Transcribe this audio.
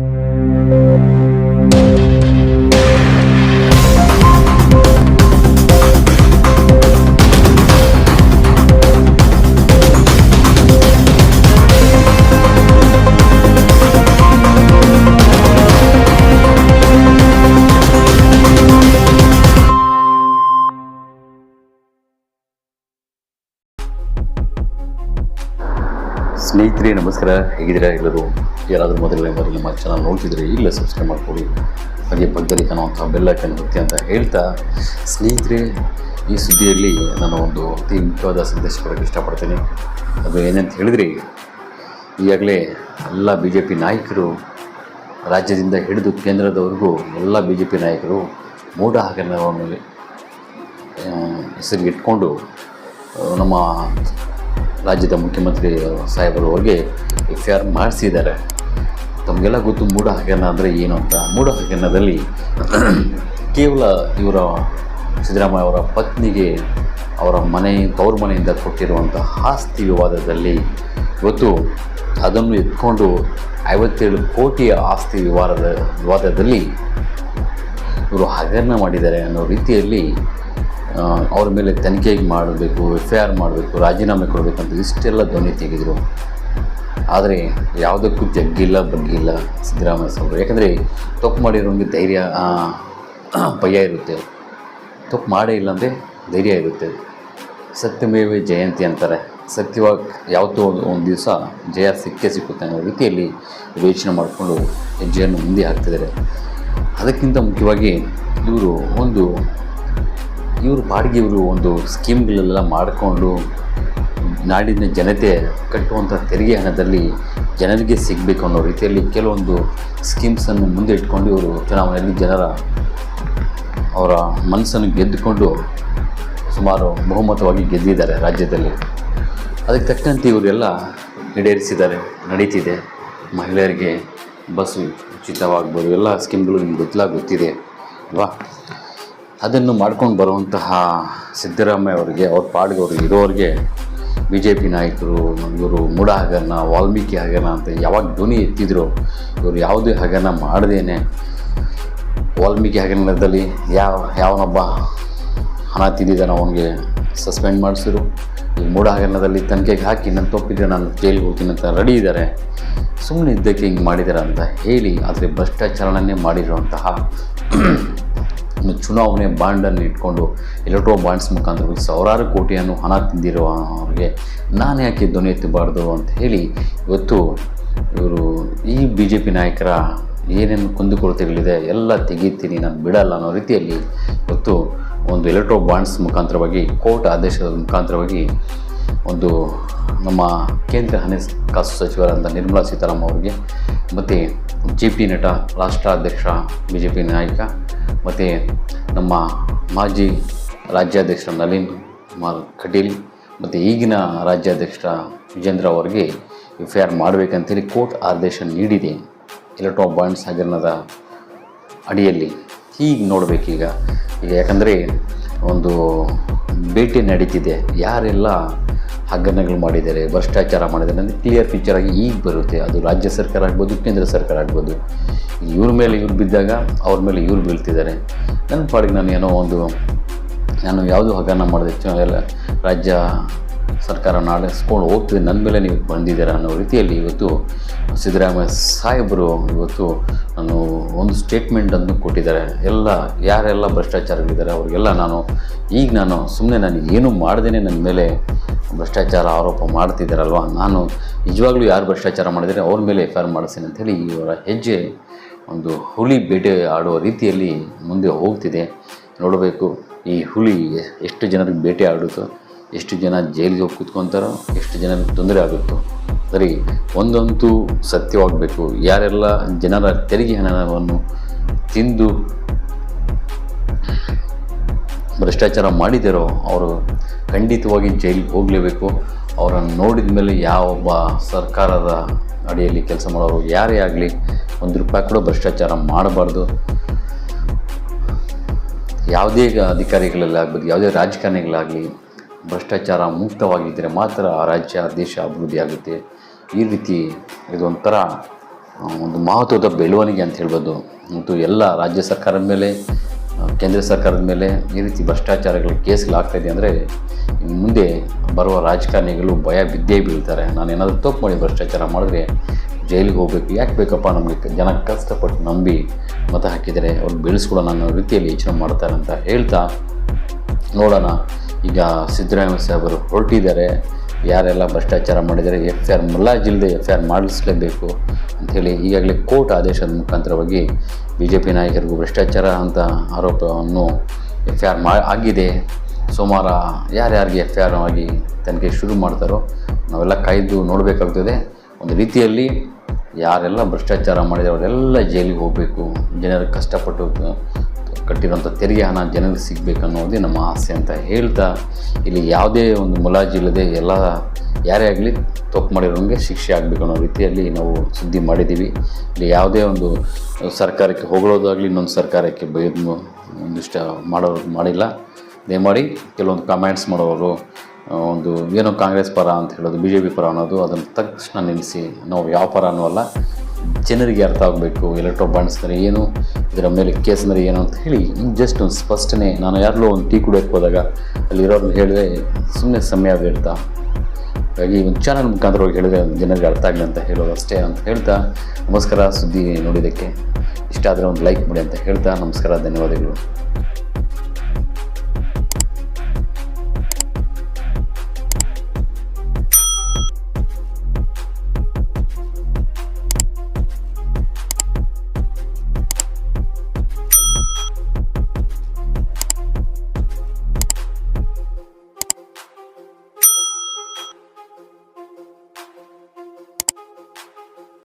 thank you ಸ್ನೇಹಿತರೆ, ನಮಸ್ಕಾರ. ಹೇಗಿದ್ದೀರಾ ಎಲ್ಲರೂ? ಯಾರಾದರೂ ಮೊದಲನೇ ಬಾರಿ ನಮ್ಮ ಚಾನಲ್ ನೋಡ್ತಿದ್ರೆ ಇಲ್ಲ ಸಬ್ಸ್ಕ್ರೈಬ್ ಮಾಡ್ಕೊಳ್ಳಿ. ಹಾಗೆ ಪಕ್ಕದಲ್ಲಿ ಕಾಣುವಂಥ ಬೆಲ್ಲೈಕನ್ ಒತ್ತಿ ಅಂತ ಹೇಳ್ತಾ, ಸ್ನೇಹಿತರೆ, ಈ ಸುದ್ದಿಯಲ್ಲಿ ನಾನು ಒಂದು ಅತಿ ಮುಖ್ಯವಾದ ಸಂದೇಶ ಕೊಡೋಕ್ಕೆ ಇಷ್ಟಪಡ್ತೀನಿ. ಅದು ಏನಂತ ಹೇಳಿದರೆ, ಈಗಾಗಲೇ ಎಲ್ಲ ಬಿ ಜೆ ಪಿ ನಾಯಕರು, ರಾಜ್ಯದಿಂದ ಹಿಡಿದು ಕೇಂದ್ರದವರೆಗೂ ಎಲ್ಲ ಬಿ ಜೆ ಪಿ ನಾಯಕರು ಮೂಢ ಹೆಸರಿಗೆ ಇಟ್ಕೊಂಡು ನಮ್ಮ ರಾಜ್ಯದ ಮುಖ್ಯಮಂತ್ರಿ ಸಾಹೇಬರು ಅವ್ರಿಗೆ ಎಫ್ ಐ ಆರ್ ಮಾಡಿಸಿದ್ದಾರೆ. ತಮಗೆಲ್ಲ ಗೊತ್ತು ಮೂಢ ಹಗರಣ ಅಂದರೆ ಏನು ಅಂತ. ಮೂಢ ಹಗರಣದಲ್ಲಿ ಕೇವಲ ಇವರ ಸಿದ್ದರಾಮಯ್ಯ ಅವರ ಪತ್ನಿಗೆ ಅವರ ಮನೆ, ತವರು ಮನೆಯಿಂದ ಕೊಟ್ಟಿರುವಂಥ ಆಸ್ತಿ ವಿವಾದದಲ್ಲಿ ಇವತ್ತು ಅದನ್ನು ಎತ್ಕೊಂಡು ಐವತ್ತೇಳು ಕೋಟಿಯ ಆಸ್ತಿ ವಿವಾದದ, ವಿವಾದದಲ್ಲಿ ಇವರು ಹಗರಣ ಮಾಡಿದ್ದಾರೆ ಅನ್ನೋ ರೀತಿಯಲ್ಲಿ ಅವ್ರ ಮೇಲೆ ತನಿಖೆಗೆ ಮಾಡಬೇಕು ಎಫ್ ಐ ಆರ್ ಮಾಡಬೇಕು, ರಾಜೀನಾಮೆ ಕೊಡಬೇಕಂತ ಇಷ್ಟೆಲ್ಲ ಧ್ವನಿ ತೆಗೆದರು. ಆದರೆ ಯಾವುದಕ್ಕೂ ಜಗ್ಗಿಲ್ಲ, ಬಗ್ಗಿಲ್ಲ ಸಿದ್ದರಾಮಯ್ಯ ಸಾಹೇಬರು ಯಾಕಂದರೆ ತಪ್ಪು ಮಾಡಿರೋಂಗೆ ಧೈರ್ಯ ಭಯ ಇರುತ್ತೆ. ತಪ್ಪು ಮಾಡೇ ಇಲ್ಲ ಅಂದರೆ ಧೈರ್ಯ ಇರುತ್ತೆ ಸತ್ಯಮೇವೆ ಜಯಂತಿ ಅಂತಾರೆ. ಸತ್ಯವಾಗಿ ಯಾವತ್ತೋ ಒಂದು ಒಂದು ದಿವಸ ಜಯ ಸಿಕ್ಕೇ ಸಿಕ್ಕುತ್ತೆ ಅನ್ನೋ ರೀತಿಯಲ್ಲಿ ಯೋಚನೆ ಮಾಡಿಕೊಂಡು ಹೆಜ್ಜೆಯನ್ನು ಮುಂದೆ ಹಾಕ್ತಿದ್ದಾರೆ. ಅದಕ್ಕಿಂತ ಮುಖ್ಯವಾಗಿ ಇವರು ಒಂದು ಇವರು ಬಾಡಿಗೆ ಇವರು ಒಂದು ಸ್ಕೀಮ್ಗಳೆಲ್ಲ ಮಾಡಿಕೊಂಡು ನಾಡಿನ ಜನತೆ ಕಟ್ಟುವಂಥ ತೆರಿಗೆ ಹಣದಲ್ಲಿ ಜನರಿಗೆ ಸಿಗಬೇಕು ಅನ್ನೋ ರೀತಿಯಲ್ಲಿ ಕೆಲವೊಂದು ಸ್ಕೀಮ್ಸನ್ನು ಮುಂದೆ ಇಟ್ಕೊಂಡು ಇವರು ಚುನಾವಣೆಯಲ್ಲಿ ಜನರ ಅವರ ಮನಸ್ಸನ್ನು ಗೆದ್ದುಕೊಂಡು ಸುಮಾರು ಬಹುಮತವಾಗಿ ಗೆದ್ದಿದ್ದಾರೆ ರಾಜ್ಯದಲ್ಲಿ. ಅದಕ್ಕೆ ತಕ್ಕಂತೆ ಇವರೆಲ್ಲ ಈಡೇರಿಸಿದ್ದಾರೆ, ನಡೀತಿದೆ. ಮಹಿಳೆಯರಿಗೆ ಬಸ್ ಉಚಿತವಾಗ್ಬೋದು, ಎಲ್ಲ ಸ್ಕೀಮ್ಗಳು ನಿಮ್ಗೆ ಗೊತ್ತಿಲ್ಲ, ಗೊತ್ತಿದೆ, ಅಲ್ವಾ? ಅದನ್ನು ಮಾಡ್ಕೊಂಡು ಬರುವಂತಹ ಸಿದ್ದರಾಮಯ್ಯ ಅವರಿಗೆ, ಅವ್ರ ಪಾಡಿಗೆ ಅವರು ಇರೋರಿಗೆ ಬಿ ಜೆ ಪಿ ನಾಯಕರು, ಇವರು ಮೂಢ ಹಗರಣ, ವಾಲ್ಮೀಕಿ ಹಗರಣ ಅಂತ ಯಾವಾಗ ಧ್ವನಿ ಎತ್ತಿದ್ರು, ಇವರು ಯಾವುದೇ ಹಗರಣ ಮಾಡದೇನೆ. ವಾಲ್ಮೀಕಿ ಹಗರಣದಲ್ಲಿ ಯಾವ, ಯಾವನೊಬ್ಬ ಹಣ ತಿಂದಿದ್ದಾನೆ ಅವನಿಗೆ ಸಸ್ಪೆಂಡ್ ಮಾಡಿಸಿದ್ರು ಈ ಮೂಢ ಹಗರಣದಲ್ಲಿ ತನಿಖೆಗೆ ಹಾಕಿ, ನನ್ನ ತಪ್ಪಿದ್ರೆ ನಾನು ಜೈಲಿಗೆ ಹೋಗ್ತೀನಿ ಅಂತ ರೆಡಿ ಇದ್ದಾರೆ. ಸುಮ್ಮನೆ ಇದ್ದಕ್ಕೆ ಹಿಂಗೆ ಮಾಡಿದ್ದಾರೆ ಅಂತ ಹೇಳಿ, ಆದರೆ ಭ್ರಷ್ಟಾಚರಣೆ ಮಾಡಿರುವಂತಹ ಚುನಾವಣೆ ಬಾಂಡನ್ನು ಇಟ್ಕೊಂಡು ಎಲೆಕ್ಟ್ರೋ ಬಾಂಡ್ಸ್ ಮುಖಾಂತರ ಸಾವಿರಾರು ಕೋಟಿಯನ್ನು ಹಣ ತಿಂದಿರುವವರಿಗೆ ನಾನು ಯಾಕೆ ಧ್ವನಿ ಎತ್ತಬಾರ್ದು ಅಂತ ಹೇಳಿ ಇವತ್ತು ಇವರು ಈ ಬಿ ಜೆ ಪಿ ನಾಯಕರ ಏನೇನು ಕುಂದುಕೊರತೆಗಳಿದೆ ಎಲ್ಲ ತೆಗೀತೀನಿ, ನಾನು ಬಿಡಲ್ಲ ಅನ್ನೋ ರೀತಿಯಲ್ಲಿ ಇವತ್ತು ಒಂದು ಎಲೆಕ್ಟ್ರೋ ಬಾಂಡ್ಸ್ ಮುಖಾಂತರವಾಗಿ, ಕೋರ್ಟ್ ಆದೇಶದ ಮುಖಾಂತರವಾಗಿ ಒಂದು ನಮ್ಮ ಕೇಂದ್ರ ಹಣಕಾಸು ಸಚಿವರಾದ ನಿರ್ಮಲಾ ಸೀತಾರಾಮ ಅವರಿಗೆ ಮತ್ತು ಜೆ ಪಿ ನಟ ರಾಷ್ಟ್ರಾಧ್ಯಕ್ಷ ಬಿ ಜೆ ಪಿ ನಾಯಕ ಮತ್ತು ನಮ್ಮ ಮಾಜಿ ರಾಜ್ಯಾಧ್ಯಕ್ಷ ನಳಿನ್ ಕುಮಾರ್ ಕಟೀಲ್ ಮತ್ತು ಈಗಿನ ರಾಜ್ಯಾಧ್ಯಕ್ಷ ವಿಜೇಂದ್ರ ಅವರಿಗೆ ಎಫ್ ಐ ಆರ್ ಮಾಡಬೇಕಂತೇಳಿ ಕೋರ್ಟ್ ಆದೇಶ ನೀಡಿದೆ. ಎಲೆಕ್ಟ್ರೋ ಬಾಂಡ್ಸ್ ಹಗರಣದ ಅಡಿಯಲ್ಲಿ ಹೀಗೆ ನೋಡಬೇಕೀಗ. ಈಗ ಯಾಕಂದರೆ ಒಂದು ಭೇಟಿ ನಡೀತಿದೆ. ಯಾರೆಲ್ಲ ಹಗರಣಗಳು ಮಾಡಿದ್ದಾರೆ, ಭ್ರಷ್ಟಾಚಾರ ಮಾಡಿದ್ದಾರೆ. ಅಂದರೆ ಕ್ಲಿಯರ್ ಪಿಕ್ಚರ್ ಆಗಿ ಈಗ ಬರುತ್ತೆ. ಅದು ರಾಜ್ಯ ಸರ್ಕಾರ ಆಗ್ಬೋದು, ಕೇಂದ್ರ ಸರ್ಕಾರ ಆಗ್ಬೋದು. ಇವ್ರ ಮೇಲೆ ಇವ್ರು ಬಿದ್ದಾಗ ಅವ್ರ ಮೇಲೆ ಇವ್ರು ಬೀಳ್ತಿದ್ದಾರೆ. ನನ್ನ ಪಾಡಿಗೆ ನಾನು ಏನೋ ಒಂದು, ನಾನು ಯಾವುದೂ ಹಗರಣ ಮಾಡಿದೆ ಎಲ್ಲ ರಾಜ್ಯ ಸರ್ಕಾರ ನಡೆಸ್ಕೊಂಡು ಹೋಗ್ತಿದೆ. ನನ್ನ ಮೇಲೆ ನೀವು ಬಂದಿದ್ದೀರಾ ಅನ್ನೋ ರೀತಿಯಲ್ಲಿ ಇವತ್ತು ಸಿದ್ದರಾಮಯ್ಯ ಸಾಹೇಬರು ಇವತ್ತು ನಾನು ಒಂದು ಸ್ಟೇಟ್ಮೆಂಟನ್ನು ಕೊಟ್ಟಿದ್ದಾರೆ. ಎಲ್ಲ, ಯಾರೆಲ್ಲ ಭ್ರಷ್ಟಾಚಾರಗಳಿದ್ದಾರೆ, ಅವರಿಗೆಲ್ಲ ನಾನು, ಈಗ ನಾನು ಸುಮ್ಮನೆ ನಾನು ಏನೂ ಮಾಡ್ದೇನೆ ನನ್ನ ಮೇಲೆ ಭ್ರಷ್ಟಾಚಾರ ಆರೋಪ ಮಾಡ್ತಿದ್ದಾರಲ್ವ ನಾನು ನಿಜವಾಗ್ಲೂ ಯಾರು ಭ್ರಷ್ಟಾಚಾರ ಮಾಡಿದರೆ ಅವ್ರ ಮೇಲೆ ಎಫ್ ಐ ಆರ್ ಮಾಡಿಸ್ತೀನಿ ಅಂಥೇಳಿ ಇವರ ಹೆಜ್ಜೆ ಒಂದು ಹುಲಿ ಬೇಟೆ ಆಡುವ ರೀತಿಯಲ್ಲಿ ಮುಂದೆ ಹೋಗ್ತಿದೆ. ನೋಡಬೇಕು ಈ ಹುಲಿ ಎಷ್ಟು ಜನರಿಗೆ ಬೇಟೆ ಆಡುತ್ತೋ, ಎಷ್ಟು ಜನ ಜೈಲಿಗೆ ಹೋಗಿ ಕೂತ್ಕೊತಾರೋ, ಎಷ್ಟು ಜನರಿಗೆ ತೊಂದರೆ ಆಗುತ್ತೋ, ಸರಿ, ಒಂದಂತೂ ಸತ್ಯವಾಗಬೇಕು. ಯಾರೆಲ್ಲ ಜನರ ತೆರಿಗೆ ಹಣವನ್ನು ತಿಂದು ಭ್ರಷ್ಟಾಚಾರ ಮಾಡಿದಿರೋ, ಅವರು ಖಂಡಿತವಾಗಿ ಜೈಲಿಗೆ ಹೋಗಲೇಬೇಕು. ಅವರನ್ನು ನೋಡಿದ ಮೇಲೆ ಯಾವೊಬ್ಬ ಸರ್ಕಾರದ ಅಡಿಯಲ್ಲಿ ಕೆಲಸ ಮಾಡೋರು ಯಾರೇ ಆಗಲಿ ಒಂದು ರೂಪಾಯಿ ಕೂಡ ಭ್ರಷ್ಟಾಚಾರ ಮಾಡಬಾರ್ದು. ಯಾವುದೇ ಅಧಿಕಾರಿಗಳಲ್ಲಾಗ್ಬೋದು, ಯಾವುದೇ ರಾಜಕಾರಣಿಗಳಾಗಲಿ ಭ್ರಷ್ಟಾಚಾರ ಮುಕ್ತವಾಗಿದ್ದರೆ ಮಾತ್ರ ಆ ರಾಜ್ಯ, ದೇಶ ಅಭಿವೃದ್ಧಿ ಆಗುತ್ತೆ. ಈ ರೀತಿ ಇದೊಂಥರ ಒಂದು ಮಹತ್ವದ ಬೆಳವಣಿಗೆ ಅಂತ ಹೇಳ್ಬೋದು. ಮತ್ತು ಎಲ್ಲ ರಾಜ್ಯ ಸರ್ಕಾರದ ಮೇಲೆ ಕೇಂದ್ರ ಸರ್ಕಾರದ ಮೇಲೆ ಈ ರೀತಿ ಭ್ರಷ್ಟಾಚಾರಗಳ ಕೇಸ್ಗಳಾಗ್ತಾಯಿದೆ ಅಂದರೆ ಮುಂದೆ ಬರುವ ರಾಜಕಾರಣಿಗಳು ಭಯ ಬಿದ್ದೇ ಬೀಳ್ತಾರೆ. ನಾನು ಏನಾದರೂ ತಪ್ಪು ಮಾಡಿ ಭ್ರಷ್ಟಾಚಾರ ಮಾಡಿದ್ರೆ ಜೈಲಿಗೆ ಹೋಗಬೇಕು. ಯಾಕೆ ಬೇಕಪ್ಪ ನಮಗೆ ಜನ ಕಷ್ಟಪಟ್ಟು ನಂಬಿ ಮತ ಹಾಕಿದರೆ ಅವ್ರು ಬೆಳೆಸ್ಕೊಳ್ಳೋಣ ಅನ್ನೋ ರೀತಿಯಲ್ಲಿ ಯೋಚನೆ ಮಾಡ್ತಾರೆ ಅಂತ ಹೇಳ್ತಾ ನೋಡೋಣ. ಈಗ ಸಿದ್ದರಾಮಯ್ಯ ಸಾಹೇಬರು ಹೊರಟಿದ್ದಾರೆ. ಯಾರೆಲ್ಲ ಭ್ರಷ್ಟಾಚಾರ ಮಾಡಿದರೆ ಎಫ್ ಐ ಆರ್ ಮುಲಾಜಿಲ್ಲದೆ ಎಫ್ ಐ ಆರ್ ಮಾಡಿಸಲೇಬೇಕು. ಅಂಥೇಳಿ ಈಗಾಗಲೇ ಕೋರ್ಟ್ ಆದೇಶದ ಮುಖಾಂತರವಾಗಿ ಬಿ ಜೆ ಪಿ ನಾಯಕರಿಗೂ ಭ್ರಷ್ಟಾಚಾರ ಅಂತ ಆರೋಪವನ್ನು ಎಫ್ ಐ ಆರ್ ಮಾ, ಆಗಿದೆ. ಸೋಮವಾರ ಯಾರ್ಯಾರಿಗೆ ಎಫ್ ಐ ಆರ್ ಆಗಿ ತನಿಖೆ ಶುರು ಮಾಡ್ತಾರೋ ನಾವೆಲ್ಲ ಕಾಯ್ದು ನೋಡಬೇಕಾಗ್ತದೆ. ಒಂದು ರೀತಿಯಲ್ಲಿ ಯಾರೆಲ್ಲ ಭ್ರಷ್ಟಾಚಾರ ಮಾಡಿದರೆ ಅವರೆಲ್ಲ ಜೈಲಿಗೆ ಹೋಗಬೇಕು. ಜನರು ಕಷ್ಟಪಟ್ಟು ಕಟ್ಟಿರೋಂಥ ತೆರಿಗೆ ಹಣ ಜನರಿಗೆ ಸಿಗಬೇಕು ಅನ್ನೋದೇ ನಮ್ಮ ಆಸೆ ಅಂತ ಹೇಳ್ತಾ ಇಲ್ಲಿ ಯಾವುದೇ ಒಂದು ಮುಲಾಜಿ ಇಲ್ಲದೆ ಎಲ್ಲ ಯಾರೇ ಆಗಲಿ ತಪ್ಪು ಮಾಡಿರೋಂಗೆ ಶಿಕ್ಷೆ ಆಗಬೇಕು ಅನ್ನೋ ರೀತಿಯಲ್ಲಿ ನಾವು ಸುದ್ದಿ ಮಾಡಿದ್ದೀವಿ. ಇಲ್ಲಿ ಯಾವುದೇ ಒಂದು ಸರ್ಕಾರಕ್ಕೆ ಹೊಗಳೋದಾಗಲಿ ಇನ್ನೊಂದು ಸರ್ಕಾರಕ್ಕೆ ಬೈದು ಒಂದಿಷ್ಟ ಮಾಡೋರು ಮಾಡಿಲ್ಲ. ದಯಮಾಡಿ ಕೆಲವೊಂದು ಕಮೆಂಟ್ಸ್ ಮಾಡೋರು ಒಂದು ಏನೋ ಕಾಂಗ್ರೆಸ್ ಪರ ಅಂತ ಹೇಳೋದು ಬಿ ಜೆ ಪಿ ಪರ ಅನ್ನೋದು ಅದನ್ನು ತಕ್ಷಣ ನಿಲ್ಲಿಸಿ. ನಾವು ಯಾವ ಪರ ಅನ್ನೋಲ್ಲ ಜನರಿಗೆ ಅರ್ಥ ಆಗಬೇಕು ಎಲೆಕ್ಟ್ರೋ ಬಾಂಡ್ಸ್ ಏನು ಇದರ ಮೇಲೆ ಕೇಸ್ ಅಂದರೆ ಏನು ಅಂತ ಹೇಳಿ ಜಸ್ಟ್ ಒಂದು ಸ್ಪಷ್ಟನೆ, ನಾನು ಯಾರಲ್ಲೋ ಒಂದು ಟೀ ಕುಡಿಯೋಕ್ಕೆ ಹೋದಾಗ ಅಲ್ಲಿರೋರ್ನ ಹೇಳಿದೆ ಸುಮ್ಮನೆ ಸಮಯ ಬೇಡ್ತಾ ಹಾಗಾಗಿ ಒಂದು ಚಾನಲ್ ಮುಖಾಂತರವಾಗಿ ಹೇಳಿದ್ರೆ ಜನರಿಗೆ ಅರ್ಥ ಆಗಲಿ ಅಂತ ಹೇಳೋದು ಅಷ್ಟೇ ಅಂತ ಹೇಳ್ತಾ, ನಮಸ್ಕಾರ ಸುದ್ದಿ ನೋಡಿದ್ದಕ್ಕೆ. ಇಷ್ಟ ಆದರೆ ಒಂದು ಲೈಕ್ ಮಾಡಿ ಅಂತ ಹೇಳ್ತಾ, ನಮಸ್ಕಾರ, ಧನ್ಯವಾದಗಳು.